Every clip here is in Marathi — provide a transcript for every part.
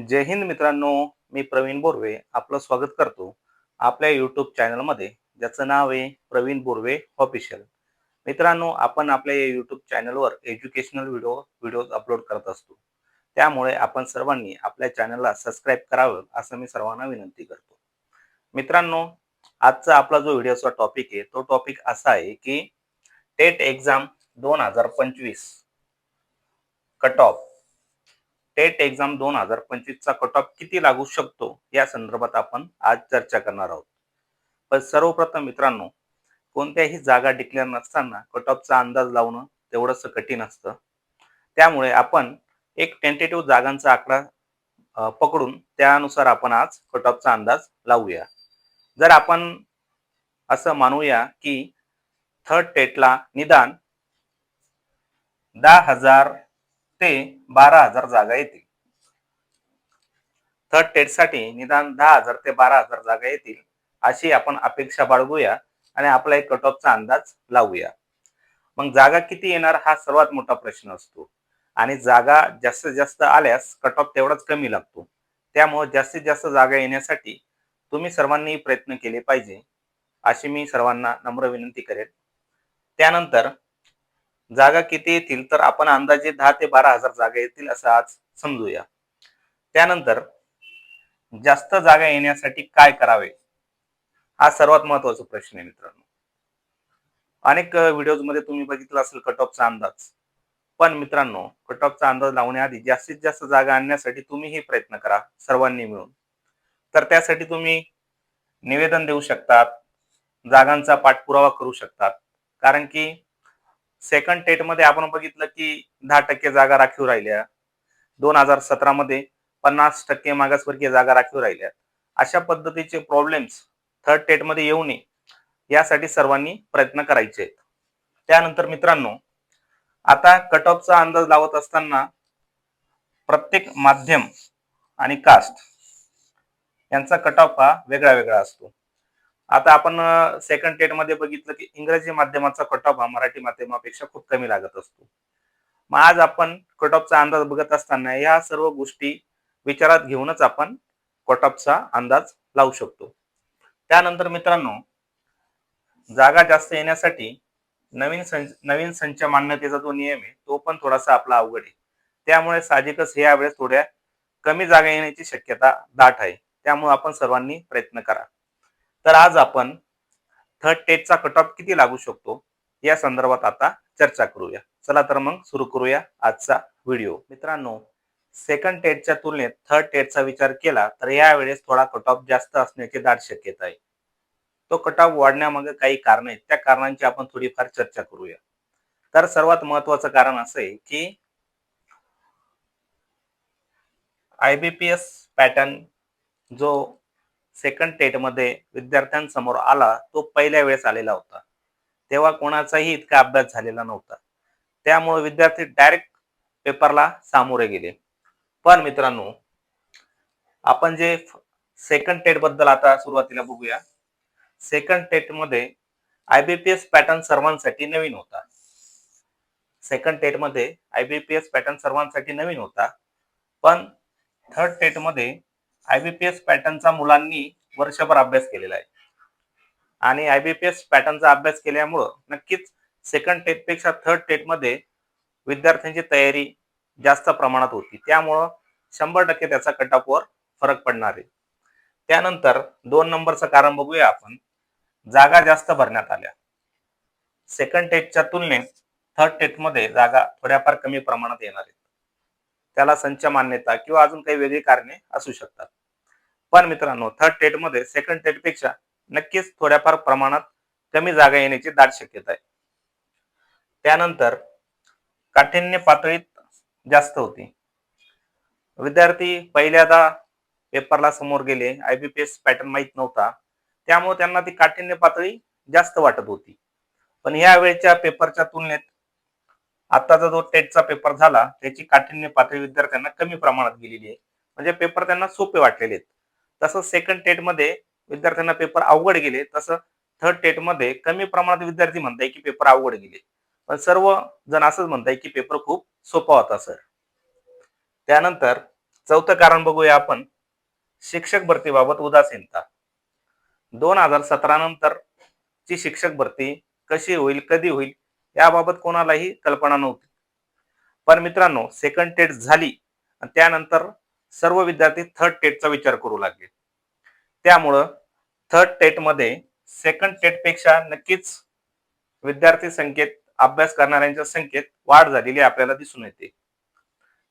जय हिंद मित्रांनो मी प्रवीण बोरवे आपलं स्वागत करतो आपल्या यूट्यूब चॅनलमध्ये ज्याचं नाव आहे प्रवीण बोरवे ऑफिशियल मित्रांनो आपण आपल्या या यूट्यूब चॅनलवर एज्युकेशनल व्हिडिओ व्हिडिओज अपलोड करत असतो. त्यामुळे आपण सर्वांनी आपल्या चॅनलला सबस्क्राईब करावं असं मी सर्वांना विनंती करतो. मित्रांनो आजचा आपला जो व्हिडिओचा टॉपिक आहे तो टॉपिक असा आहे की टेट एक्झाम दोन हजार पंचवीस कट ऑफ टेट एक्झाम दोन हजार पंचवीसचा कट ऑफ किती लागू शकतो? या संदर्भात आपण आज चर्चा करणार आहोत. पण सर्वप्रथम मित्रांनो कोणत्याही जागा डिक्लेअर नसताना कट ऑफचा अंदाज लावणं तेवढंसं कठीण असतं. त्यामुळे आपण एक टेंटेटिव्ह जागांचा आकडा पकडून त्यानुसार आपण आज कट ऑफचा अंदाज लावूया. जर आपण असं मानूया की थर्ड टेटला निदान दहा हजार ते बारा हजार जागा येतील. थर्ड टेटसाठी निदान दहा हजार ते बारा हजार जागा येतील अशी आपण अपेक्षा बाळगूया आणि आपला एक कट ऑफचा अंदाज लावूया. मग जागा किती येणार हा सर्वात मोठा प्रश्न असतो. आणि जागा जास्तीत जास्त आल्यास कट ऑफ तेवढाच कमी लागतो. त्यामुळे जास्तीत जास्त जागा येण्यासाठी तुम्ही सर्वांनी प्रयत्न केले पाहिजे अशी मी सर्वांना नम्र विनंती करेन. त्यानंतर जागा किती येतील तर आपण अंदाजे दहा ते बारा हजार जागा येतील असं आज समजूया. त्यानंतर जास्त जागा येण्यासाठी काय करावे? हा सर्वात महत्त्वाचा प्रश्न आहे मित्रांनो. अनेक व्हिडिओजमध्ये तुम्ही बघितलं असेल कट ऑफचा अंदाज. पण मित्रांनो कट ऑफचा अंदाज लावण्याआधी जास्तीत जास्त जागा आणण्यासाठी तुम्हीही प्रयत्न करा सर्वांनी मिळून. तर त्यासाठी तुम्ही निवेदन देऊ शकतात जागांचा पाठपुरावा करू शकतात. कारण की सेकंड टेटमध्ये आपण बघितलं की दहा टक्के जागा राखीव राहिल्या. दोन हजार सतरा मध्ये पन्नास टक्के मागासवर्गीय जागा राखीव राहिल्या. अशा पद्धतीचे प्रॉब्लेम्स थर्ड टेटमध्ये येऊ नये यासाठी सर्वांनी प्रयत्न करायचे आहेत. त्यानंतर मित्रांनो आता कट ऑफचा अंदाज लावत असताना प्रत्येक माध्यम आणि कास्ट यांचा कट ऑफ हा वेगळा वेगळा असतो. आता आपण सेकंड टेटमध्ये बघितलं की इंग्रजी माध्यमाचा कट ऑफ हा मराठी माध्यमापेक्षा खूप कमी लागत असतो. मग आज आपण कट ऑफचा अंदाज बघत असताना या सर्व गोष्टी विचारात घेऊनच आपण कट ऑफचा अंदाज लावू शकतो. त्यानंतर मित्रांनो जागा जास्त येण्यासाठी नवीन संच नवीन संच मान्यतेचा जो नियम आहे तो पण थोडासा आपला अवघड आहे. त्यामुळे साहजिकच ह्या यावेळेस थोड्या कमी जागा येण्याची शक्यता दाट आहे. त्यामुळे आपण सर्वांनी प्रयत्न करा. तर आज आपण थर्ड टेटचा कट ऑफ किती लागू शकतो? या संदर्भात आता चर्चा करूया. चला तर मग सुरू करूया आजचा व्हिडिओ मित्रांनो सेकंड टेटच्या तुलनेत थर्ड टेटचा विचार केला तर यावेळेस थोडा कट ऑफ जास्त असण्याची दाट शक्यता आहे. तो कट ऑफ वाढण्यामागे काही कारण आहेत. त्या कारणांची आपण थोडीफार चर्चा करूया. तर सर्वात महत्वाचं कारण असं आहे की आयबीपीएस पॅटर्न जो सेकंड टेटमध्ये विद्यार्थ्यांसमोर आला तो पहिल्या वेळेस आलेला होता. तेव्हा कोणाचाही इतका अभ्यास झालेला नव्हता. त्यामुळे विद्यार्थी डायरेक्ट पेपरला सामोरे गेले. पण मित्रांनो आपण जे सेकंड टेटबद्दल आता सुरुवातीला बघूया. सेकंड टेटमध्ये आयबीपीएस पॅटर्न सर्वांसाठी नवीन होता. सेकंड टेटमध्ये आयबीपीएस पॅटर्न सर्वांसाठी नवीन होता. पण थर्ड टेटमध्ये आयबीपीएस पॅटर्नचा मुलांनी वर्षभर अभ्यास केलेला आहे. आणि आयबीपीएस पॅटर्नचा अभ्यास केल्यामुळं नक्कीच सेकंड टेटपेक्षा थर्ड टेटमध्ये विद्यार्थ्यांची तयारी जास्त प्रमाणात होती. त्यामुळं शंभर टक्के त्याचा कट वर फरक पडणार आहे. त्यानंतर दोन नंबरचं कारण बघूया आपण. जागा जास्त भरण्यात आल्या. सेकंड टेटच्या तुलनेत थर्ड टेटमध्ये जागा थोड्याफार कमी प्रमाणात येणार आहेत त्याला संच मान्यता किंवा अजून काही वेगळी कारणे असू शकतात. पण मित्रांनो थर्ड टेटमध्ये सेकंड टेटपेक्षा नक्कीच थोड्याफार प्रमाणात कमी जागा येण्याची दाट शक्यता आहे. त्यानंतर काठिण्य पातळीत जास्त होती. विद्यार्थी पहिल्यांदा पेपरला समोर गेले आयबीपीएस पॅटर्न माहीत नव्हता. त्यामुळे त्यांना ती काठिण्य पातळी जास्त वाटत होती. पण या वेळच्या पेपरच्या तुलनेत आताचा जो टेटचा पेपर झाला त्याची काठिण्य पातळी विद्यार्थ्यांना कमी प्रमाणात गेलेली आहे. म्हणजे पेपर त्यांना सोपे वाटलेले आहेत. तसं सेकंड टेटमध्ये विद्यार्थ्यांना पेपर अवघड गेले तसं थर्ड टेटमध्ये कमी प्रमाणात विद्यार्थी म्हणताय की पेपर अवघड गेले. पण सर्व जण असंच म्हणताय की पेपर खूप सोपा होता सर. त्यानंतर चौथं कारण बघूया आपण. शिक्षक भरतीबाबत उदासीनता. दोन हजार सतरा नंतर ची शिक्षक भरती कशी होईल कधी होईल याबाबत कोणालाही कल्पना नव्हती. पण मित्रांनो सेकंड टेट झाली आणि त्यानंतर सर्व विद्यार्थी थर्ड टेटचा विचार करू लागले. त्यामुळं थर्ड टेटमध्ये सेकंड टेटपेक्षा नक्कीच विद्यार्थी संख्येत अभ्यास करणाऱ्यांच्या संख्येत वाढ झालेली आपल्याला दिसून येते.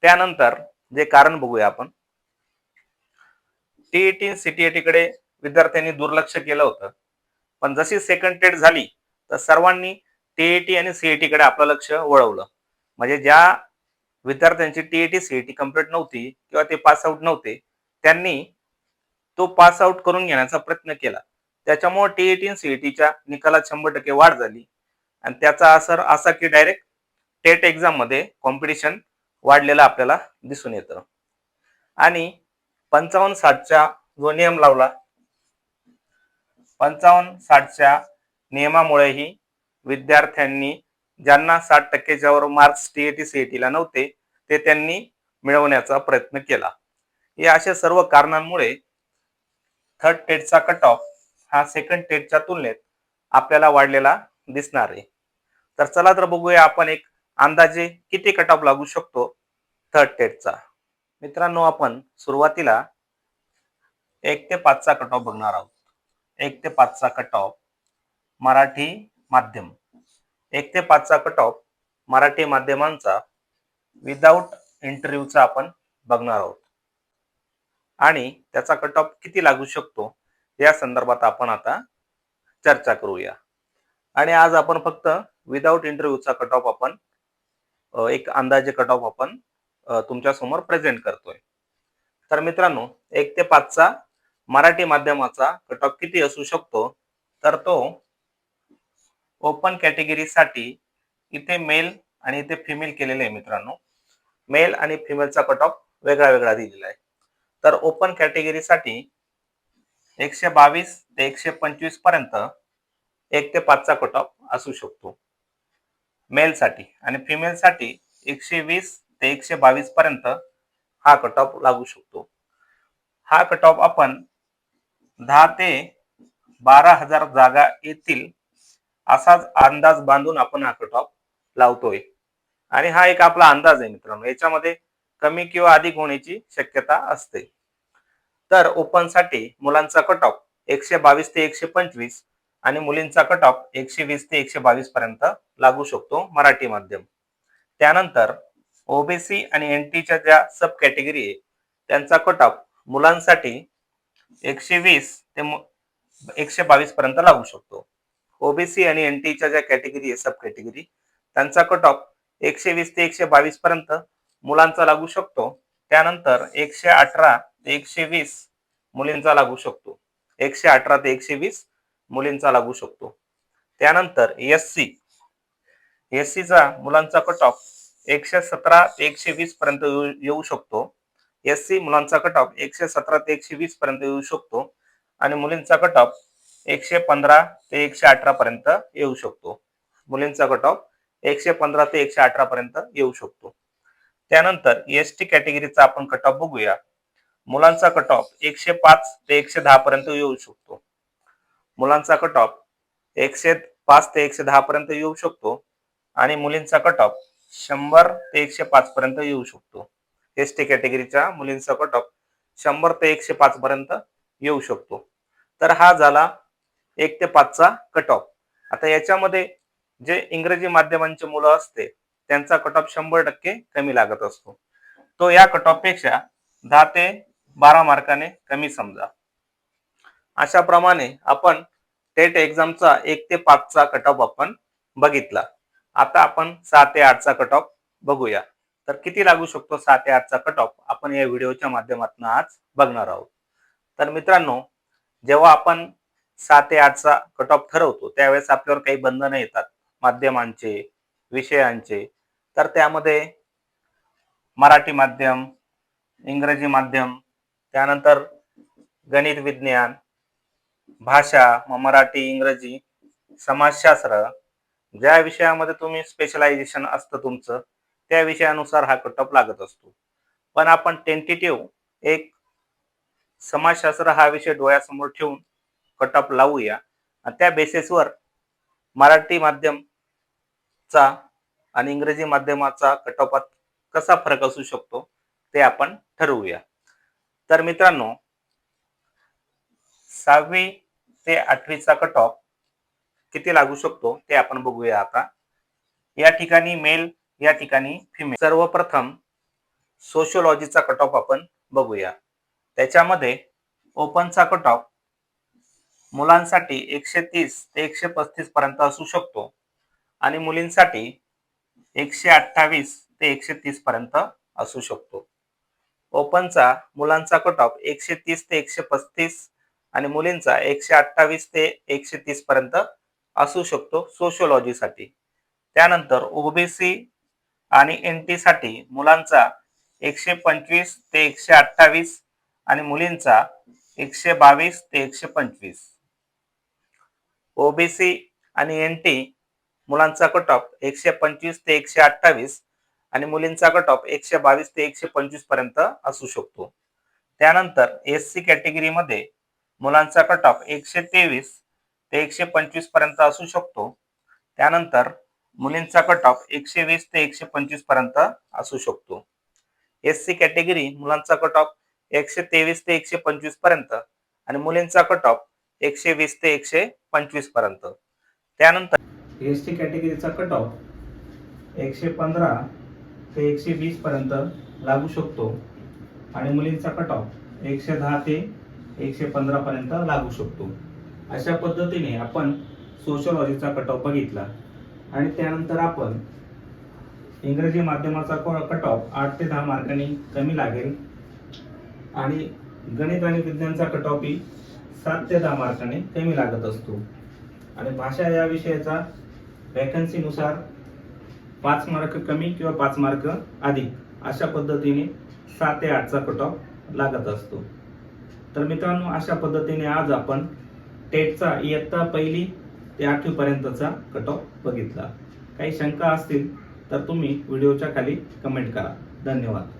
त्यानंतर जे कारण बघूया आपण. टीईटी सीटीईटी कडे विद्यार्थ्यांनी दुर्लक्ष केलं होतं. पण जशी सेकंड टेट झाली तर सर्वांनी टीईटी आणि सीईटी कडे आपलं लक्ष वळवलं. म्हणजे ज्या विद्यार्थ्यांची टीईटी सीईटी कंप्लीट नव्हती किंवा ते पास आउट नव्हते त्यांनी तो पास आउट करून घेण्याचा प्रयत्न केला. त्याच्यामुळे टीईटी आणि सीईटीच्या निकालात शंभर टक्के वाढ झाली. आणि त्याचा असर असा की डायरेक्ट टेट एक्झाममध्ये कॉम्पिटिशन वाढलेलं आपल्याला दिसून येतं. आणि पंचावन्न साठच्या जो नियम लावला पंचावन्न साठच्या नियमामुळेही विद्यार्थ्यांनी ज्यांना साठ टक्केच्या वर मार्क्स टीएटी सीएटीला नव्हते ते त्यांनी मिळवण्याचा प्रयत्न केला. या अशा सर्व कारणांमुळे थर्ड टेटचा कट ऑफ हा सेकंड टेटच्या तुलनेत आपल्याला वाढलेला दिसणार आहे. तर चला तर बघूया आपण एक अंदाजे किती कट ऑफ लागू शकतो थर्ड टेटचा मित्रांनो आपण सुरुवातीला एक ते पाचचा कट ऑफ बघणार आहोत. एक ते पाचचा कट ऑफ मराठी माध्यम. एक ते पाचचा कट ऑफ मराठी माध्यमांचा विदाऊट इंटरव्ह्यूचा आपण बघणार आहोत. आणि त्याचा कट ऑफ किती लागू शकतो या संदर्भात आपण आता चर्चा करूया. आणि आज आपण फक्त विदाऊट इंटरव्ह्यूचा कट ऑफ आपण एक अंदाजे कट ऑफ आपण तुमच्यासमोर प्रेझेंट करतोय. तर मित्रांनो एक ते पाचचा मराठी माध्यमाचा कट ऑफ किती असू शकतो तर तो ओपन कॅटेगरीसाठी इथे मेल आणि इथे फिमेल केलेले आहे मित्रांनो. मेल आणि फिमेलचा कट ऑफ वेगळा वेगळा दिलेला आहे. तर ओपन कॅटेगरीसाठी एकशे बावीस ते एकशे पंचवीसपर्यंत एक ते पाचचा कट ऑफ असू शकतो. मेलसाठी आणि फिमेलसाठी एकशे वीस ते एकशे बावीस पर्यंत हा कट ऑफ लागू शकतो. हा कट ऑफ आपण दहा ते बारा हजार जागा येतील असाच अंदाज बांधून आपण हा कट ऑफ लावतोय. आणि हा एक आपला अंदाज आहे मित्रांनो. याच्यामध्ये कमी किंवा अधिक होण्याची शक्यता असते. तर ओपनसाठी मुलांचा कट ऑफ एकशे बावीस ते एकशे पंचवीस आणि मुलींचा कट ऑफ एकशे वीस ते एकशे बावीस पर्यंत लागू शकतो मराठी माध्यम. त्यानंतर ओबीसी आणि एन टीच्या ज्या सब कॅटेगरी आहे त्यांचा कट ऑफ मुलांसाठी एकशे वीस ते एकशे बावीस पर्यंत लागू शकतो. ओबीसी आणि एन टीच्या ज्या कॅटेगरी आहे सब कॅटेगरी त्यांचा कट ऑफ एकशे वीस ते एकशे बावीस पर्यंत मुलांचा लागू शकतो. त्यानंतर एकशे अठरा ते एकशे वीस मुलींचा लागू शकतो. एकशे अठरा ते एकशे वीस मुलींचा लागू शकतो. त्यानंतर एस सी एस सीचा मुलांचा कट ऑफ एकशे सतरा ते एकशे वीस पर्यंत येऊ शकतो. एस सी मुलांचा कट ऑफ एकशे सतरा ते एकशे वीस पर्यंत येऊ शकतो. आणि मुलींचा कट ऑफ एकशे पंधरा ते एकशे अठरा पर्यंत येऊ शकतो. मुलींचा कट ऑफ एकशे पंधरा ते एकशे अठरा पर्यंत येऊ शकतो. त्यानंतर एस टी कॅटेगरीचा आपण कट ऑफ बघूया. मुलांचा कट ऑफ एकशे पाच ते एकशे दहा पर्यंत येऊ शकतो. मुलांचा कट ऑफ एकशे पाच ते एकशे दहा पर्यंत येऊ शकतो. आणि मुलींचा कट ऑफ शंभर ते एकशे पाच पर्यंत येऊ शकतो. एस टी कॅटेगरीच्या मुलींचा कट ऑफ शंभर ते एकशे पाच पर्यंत येऊ शकतो. तर हा झाला एक ते पाचचा कट ऑफ आता याच्यामध्ये जे इंग्रजी माध्यमांचे मुलं असते त्यांचा कट ऑफ शंभर टक्के कमी लागत असतो. तो या कट ऑफपेक्षा दहा ते बारा मार्काने कमी समजा. अशा प्रमाणे आपण टेट एक्झामचा एक ते पाचचा कट ऑफ आपण बघितला. आता आपण सहा ते आठचा कट ऑफ बघूया. तर किती लागू शकतो सहा ते आठचा कट ऑफ आपण या व्हिडिओच्या माध्यमातून आज बघणार आहोत. तर मित्रांनो जेव्हा आपण सात ते आठचा कट ऑफ ठरवतो. त्यावेळेस आपल्यावर काही बंधनं येतात. माध्यमांचे विषयांचे. तर त्यामध्ये मराठी माध्यम इंग्रजी माध्यम त्यानंतर गणित विज्ञान भाषा मराठी इंग्रजी समाजशास्त्र. ज्या विषयामध्ये तुम्ही स्पेशलायझेशन असतं तुमचं त्या विषयानुसार हा कट ऑफ लागत असतो. पण आपण टेंटेटिव्ह एक समाजशास्त्र हा विषय डोळ्यासमोर ठेवून कट ऑफ लावूया. आणि त्या बेसिसवर मराठी माध्यमचा आणि इंग्रजी माध्यमाचा कट ऑफात कसा फरक असू शकतो ते आपण ठरवूया. तर मित्रांनो सहावी ते आठवीचा कट ऑफ किती लागू शकतो ते आपण बघूया आता. या ठिकाणी मेल या ठिकाणी फिमेल सर्वप्रथम सोशिओलॉजीचा कट ऑफ आपण बघूया. त्याच्यामध्ये ओपनचा कट ऑफ मुलांसाठी एकशे तीस ते एकशे पस्तीस पर्यंत असू शकतो. आणि मुलींसाठी एकशे अठ्ठावीस ते एकशे तीस पर्यंत असू शकतो. ओपनचा मुलांचा कट ऑफ एकशे तीस ते एकशे पस्तीस आणि मुलींचा एकशे अठ्ठावीस ते एकशे तीस पर्यंत असू शकतो सोशिओलॉजीसाठी. त्यानंतर ओबीसी आणि एन टीसाठी मुलांचा एकशे पंचवीस ते एकशे अठ्ठावीस आणि मुलींचा एकशे बावीस ते एकशे पंचवीस. ओबीसी आणि एन टी मुलांचा कट ऑफ एकशे पंचवीस ते एकशे अठ्ठावीस आणि मुलींचा कट ऑफ एकशे बावीस ते एकशे पंचवीसपर्यंत असू शकतो. त्यानंतर एस सी कॅटेगरीमध्ये मुलांचा कट ऑफ एकशे तेवीस ते एकशे पंचवीसपर्यंत असू शकतो. त्यानंतर मुलींचा कट ऑफ एकशे वीस ते एकशे पंचवीसपर्यंत असू शकतो. एस सी कॅटेगरी मुलांचा कट ऑफ एकशे तेवीस ते एकशे पंचवीसपर्यंत आणि मुलींचा कट ऑफ एकशे वीस ते एकशे पंचवीसपर्यंत. त्यानंतर एस टी कॅटेगरीचा कट ऑफ एकशे पंधरा ते एकशे वीस पर्यंत लागू शकतो. आणि मुलींचा कट ऑफ एकशे दहा ते एकशे पंधरा पर्यंत लागू शकतो. अशा पद्धतीने आपण सोशलॉजीचा कट ऑफ बघितला. आणि त्यानंतर आपण इंग्रजी माध्यमाचा कट ऑफ आठ ते दहा मार्कांनी कमी लागेल. आणि गणित आणि विज्ञानचा कट ऑफ ही सात ते दहा मार्काने कमी लागत असतो. आणि भाषा या विषयाचा वॅकन्सीनुसार पाच मार्क कमी किंवा पाच मार्क अधिक अशा पद्धतीने सात ते आठचा कट ऑफ लागत असतो. तर मित्रांनो अशा पद्धतीने आज आपण टेटचा इयत्ता पहिली ते आठवीपर्यंतचा कट ऑफ बघितला. काही शंका असतील तर तुम्ही व्हिडिओच्या खाली कमेंट करा. धन्यवाद.